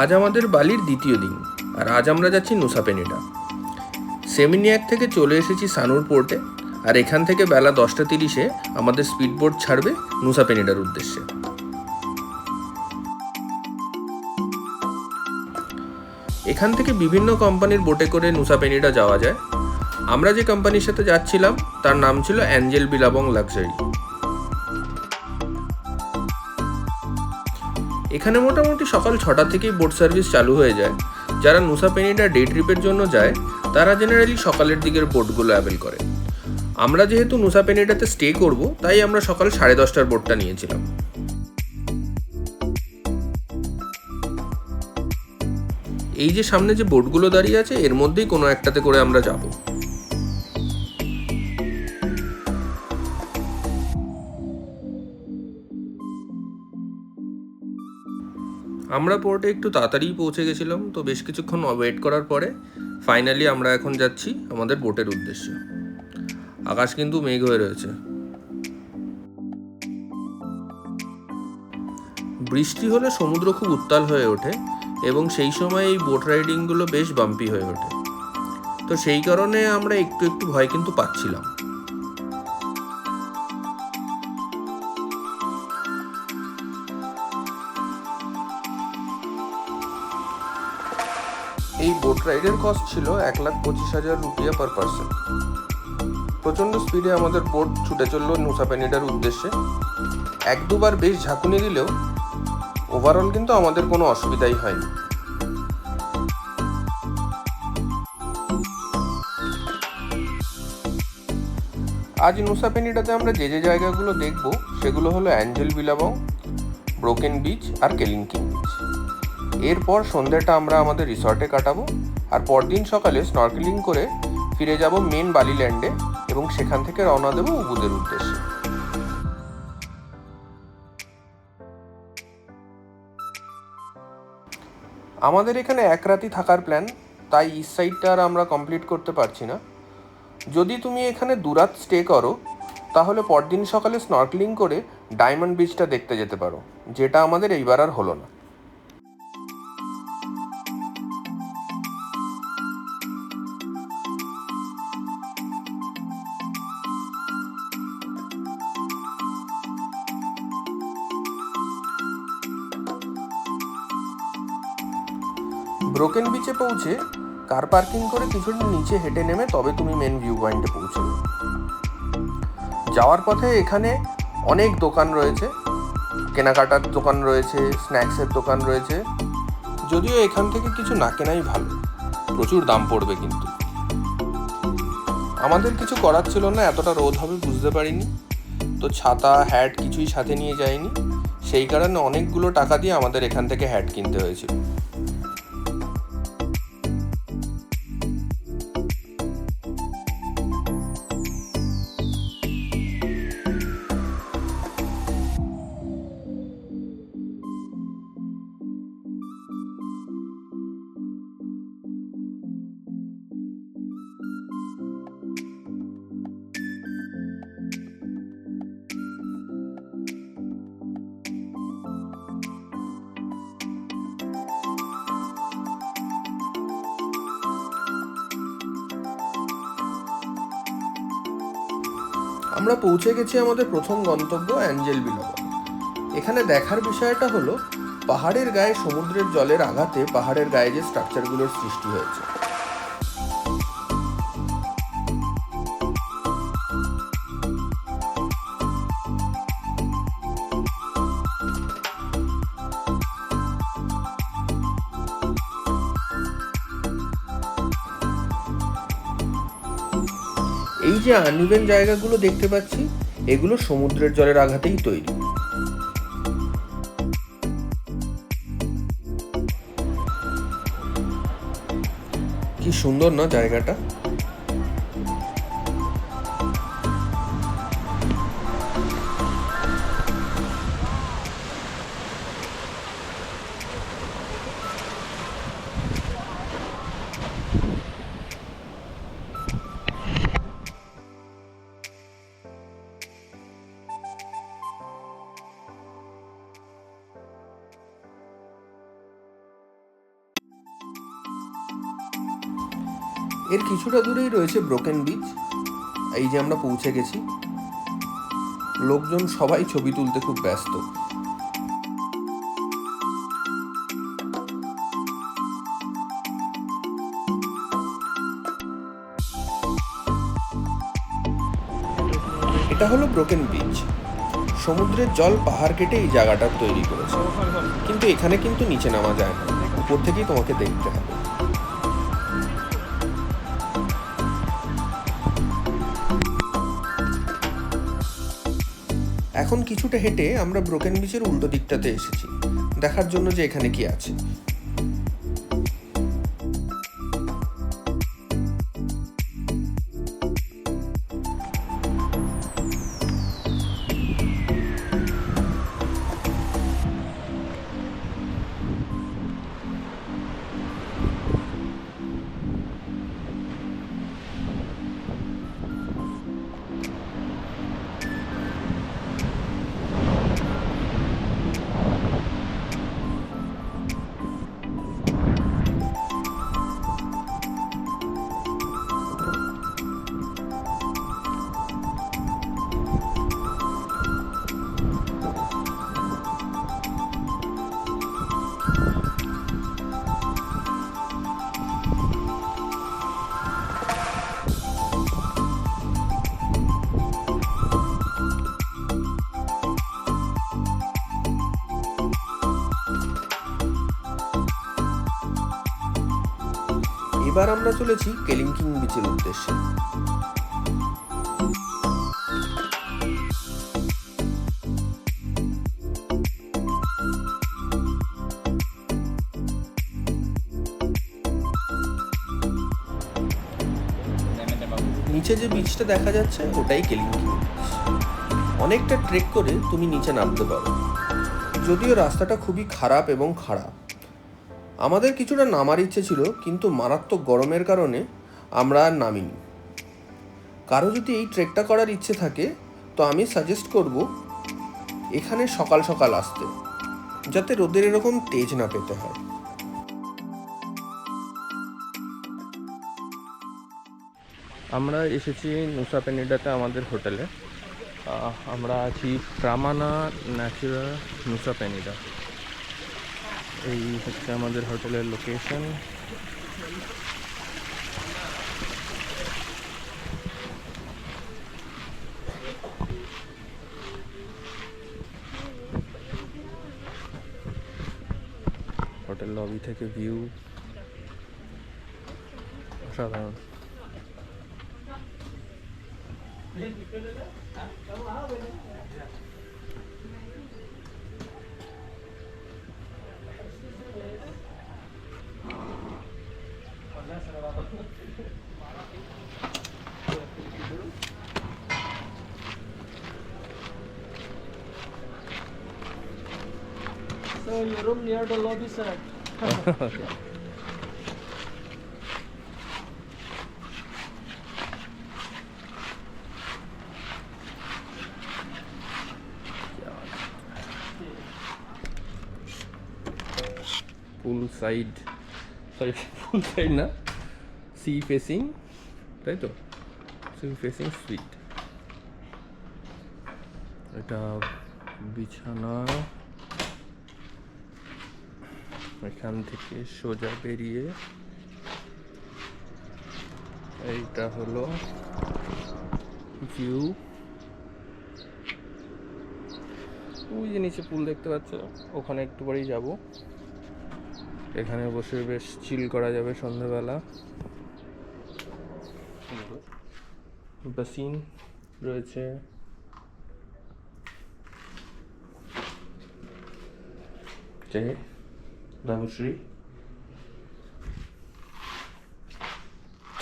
আজ আমাদের বালির দ্বিতীয় দিন, আর আজ আমরা যাচ্ছি নুসাপেনিডা সেমিনিয়াক থেকে চলে এসেছি সানুর পোর্টে, আর এখান থেকে বেলা দশটা তিরিশে আমাদের স্পিড বোট ছাড়বে নুসাপেনিডার উদ্দেশ্যে। এখান থেকে বিভিন্ন কোম্পানির বোটে করে নুসাপেনিডা যাওয়া যায়। আমরা যে কোম্পানির সাথে যাচ্ছিলাম, তার নাম ছিল অ্যাঞ্জেল বিলাবং লাক্সারি। এখানে মোটামুটি সকাল ছটা থেকেই বোট সার্ভিস চালু হয়ে যায়। যারা নুসাপেনিডা ডে ট্রিপের জন্য যায়, তারা জেনারেলি সকালের দিকের বোটগুলো অ্যাভেল করে। আমরা যেহেতু নুসাপেনিডাতে স্টে করব, তাই আমরা সকাল সাড়ে দশটার বোটটা নিয়েছিলাম। এই যে সামনে যে বোটগুলো দাঁড়িয়ে আছে, এর মধ্যেই কোনো একটাতে করে আমরা যাব। আমরা পোর্টে একটু তাড়াতাড়ি পৌঁছে গেছিলাম, তো বেশ কিছুক্ষণ ওয়েট করার পরে ফাইনালি আমরা এখন যাচ্ছি আমাদের বোটের উদ্দেশ্যে। আকাশ কিন্তু মেঘ হয়ে রয়েছে। বৃষ্টি হলে সমুদ্র খুব উত্তাল হয়ে ওঠে এবং সেই সময় এই বোট রাইডিংগুলো বেশ বাম্পি হয়ে ওঠে। তো সেই কারণে আমরা একটু একটু ভয় কিন্তু পাচ্ছিলাম। রাইডের কস্ট ছিল এক লাখ পঁচিশ হাজার রুপিয়া পার পার্সন প্রচণ্ড স্পিডে আমাদের বোট ছুটে চলল নুসাপেনিডার উদ্দেশ্যে। এক দুবার বেশ ঝাঁকুনি দিলেও ওভারঅল কিন্তু আমাদের কোনো অসুবিধাই হয়নি। আজ নুসাপেনিডাতে আমরা যে যে জায়গাগুলো দেখব, সেগুলো হলো অ্যাঞ্জেল বিলাবং ব্রোকেন বিচ আর কেলিংকিং বিচ। এরপর সন্ধ্যাটা আমরা আমাদের রিসর্টে কাটাবো। আর পরদিন সকালে স্নর্কেলিং করে ফিরে যাব মেন বালি ল্যান্ডে এবং সেখান থেকে রওনা দেবো উবুদের উদ্দেশ্যে। আমাদের এখানে এক রাতি থাকার প্ল্যান তাই ইস্ট সাইডটা আর আমরা কমপ্লিট করতে পারছি না। যদি তুমি এখানে দুরাত স্টে করো, তাহলে পরদিন সকালে স্নর্কলিং করে ডায়মন্ড বিচটা দেখতে যেতে পারো, যেটা আমাদের এইবার আর হলো না। বিচে পৌঁছে কার পার্কিং করে কিছুটা নিচে হেঁটে নেমে তবে তুমি মেন ভিউ পয়েন্টে পৌঁছবে যাওয়ার পথে এখানে অনেক দোকান রয়েছে। কেনাকাটার দোকান রয়েছে স্ন্যাক্সের দোকান রয়েছে। যদিও এখান থেকে কিছু না কেনাই ভালো, প্রচুর দাম পড়বে কিন্তু। আমাদের কিছু করার ছিল না, এতটা রোদ হবে বুঝতে পারিনি। তো ছাতা হ্যাট কিছুই সাথে নিয়ে যাইনি। সেই কারণে অনেকগুলো টাকা দিয়ে আমাদের এখান থেকে হ্যাট কিনতে হয়েছিল। আমরা পৌঁছে গেছি আমাদের প্রথম গন্তব্য অ্যাঞ্জেল বিলাবন এখানে দেখার বিষয়টা হলো, পাহাড়ের গায়ে সমুদ্রের জলের আঘাতে পাহাড়ের গায়ে যে স্ট্রাকচারগুলোর সৃষ্টি হয়েছে। যে আনইভেন জায়গাগুলো দেখতে পাচ্ছি এগুলো সমুদ্রের জলের আঘাতেই তৈরি। কি সুন্দর না জায়গাটা? এর কিছুটা দূরেই রয়েছে ব্রোকেন বিচ এই যে আমরা পৌঁছে গেছি। লোকজন সবাই ছবি তুলতে খুব ব্যস্ত। এটা হলো ব্রোকেন বিচ সমুদ্রের জল পাহাড় কেটে এই জায়গাটা তৈরি করেছে। কিন্তু এখানে কিন্তু নিচে নামা যায় না। উপর থেকেই তোমাকে দেখতে হবে। এখন কিছুটা হেঁটে আমরা ব্রোকেন বিচের উল্টো দিকটাতে এসেছি। দেখার জন্য যে এখানে কি আছে। এবার আমরা চলেছি কেলিংকিং বিচের উদ্দেশ্যে। নিচে যে বিচটা দেখা যাচ্ছে, ওটাই কেলিংকিং অনেকটা ট্রেক করে তুমি নিচে নামতে পারো। যদিও রাস্তাটা খুবই খারাপ এবং খারাপ। আমাদের কিছুটা নামার ইচ্ছে ছিল, কিন্তু মারাত্মক গরমের কারণে আমরা আর নামিনি। কারও যদি এই ট্রেকটা করার ইচ্ছে থাকে, তো আমি সাজেস্ট করব এখানে সকাল সকাল আসতে, যাতে রোদের এরকম তেজ না পেতে হয়। আমরা এসেছি নুসা পেনিডাতে আমাদের হোটেলে। আমরা আছি প্রামানা ন্যাচুরাল নুসা পেনিডা এই হচ্ছে আমাদের হোটেলের লোকেশন হোটেল লবি থেকে ভিউ অসাধারণ। So your room near the lobby, sir. Full side sorry full side না সি তাই তো সি ফেসিং সুইট এটা বিছানা এখান থেকে সোজা বেরিয়ে এইটা হলো ভিউ ওই যে নিচে পুল দেখতে পাচ্ছ, ওখানে একটু পরেই যাব। এখানে বসে বেশ চিল করা যাবে সন্ধ্যাবেলা বাসিন রয়েছে। যে দাবশ্রী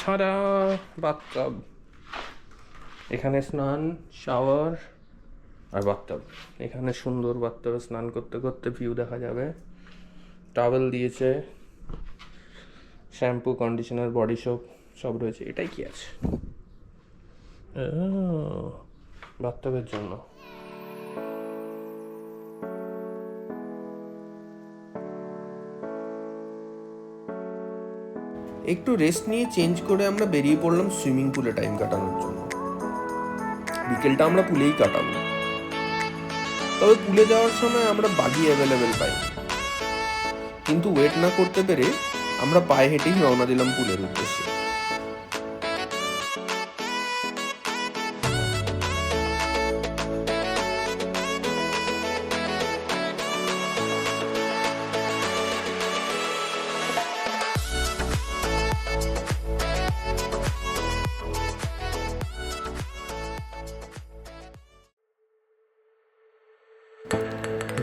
ছাড়া বাথটাব এখানে স্নান শাওয়ার আর বাথটাব এখানে সুন্দর বাথটাবে স্নান করতে করতে ভিউ দেখা যাবে। টাওয়েল দিয়েছে শ্যাম্পু কন্ডিশনার বডি সোপ সব রয়েছে। এটাই কি আছে? বাথটাবের জন্য। একটু রেস্ট নিয়ে চেঞ্জ করে আমরা বেরিয়ে পড়লাম সুইমিং পুলে টাইম কাটানোর জন্য। বিকেলটা আমরা পুলেই কাটাবো। তবে পুলে যাওয়ার সময় আমরা বাগি অ্যাভেলেবেল পাই। কিন্তু ওয়েট না করতে পেরে আমরা পায়ে হেঁটেই রওনা দিলাম পুলের উদ্দেশ্যে।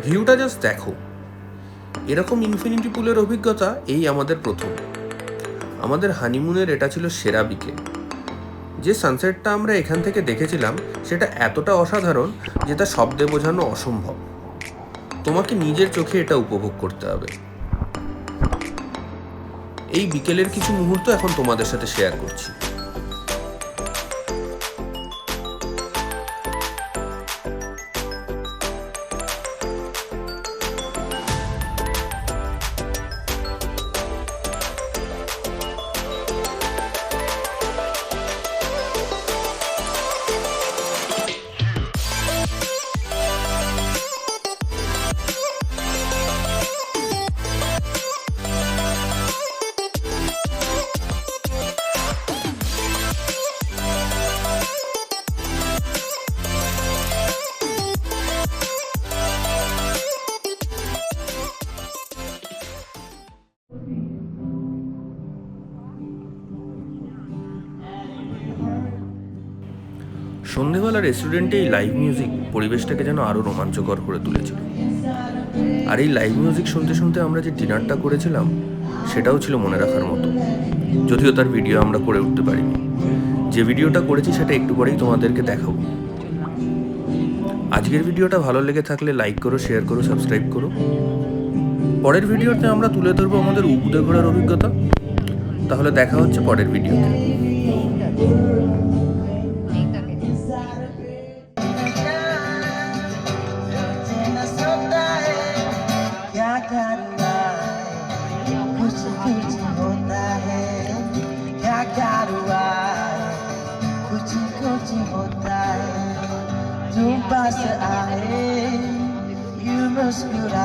ভিউটা জাস্ট দেখো। এরকম ইনফিনিটি পুলের অভিজ্ঞতা এই আমাদের প্রথম। আমাদের হানিমুনের এটা ছিল সেরা বিকেল। যে সানসেটটা আমরা এখান থেকে দেখেছিলাম, সেটা এতটা অসাধারণ যে তা শব্দে বোঝানো অসম্ভব। তোমাকে নিজের চোখে এটা উপভোগ করতে হবে। এই বিকেলের কিছু মুহূর্ত এখন তোমাদের সাথে শেয়ার করছি। সন্ধেবেলা রেস্টুরেন্টে এই লাইভ মিউজিক পরিবেশটাকে যেন আরও রোমাঞ্চকর করে তুলেছিল। আর এই লাইভ মিউজিক শুনতে শুনতে আমরা যে ডিনারটা করেছিলাম, সেটাও ছিল মনে রাখার মতো। যদিও তার ভিডিও আমরা করে উঠতে পারিনি। যে ভিডিওটা করেছি, সেটা একটু পরেই তোমাদেরকে দেখাবো। আজকের ভিডিওটা ভালো লেগে থাকলে লাইক করো শেয়ার করো সাবস্ক্রাইব করো। পরের ভিডিওতে আমরা তুলে ধরবো আমাদের উবুদে ঘোরার অভিজ্ঞতা। তাহলে দেখা হচ্ছে পরের ভিডিওতে Just beautiful.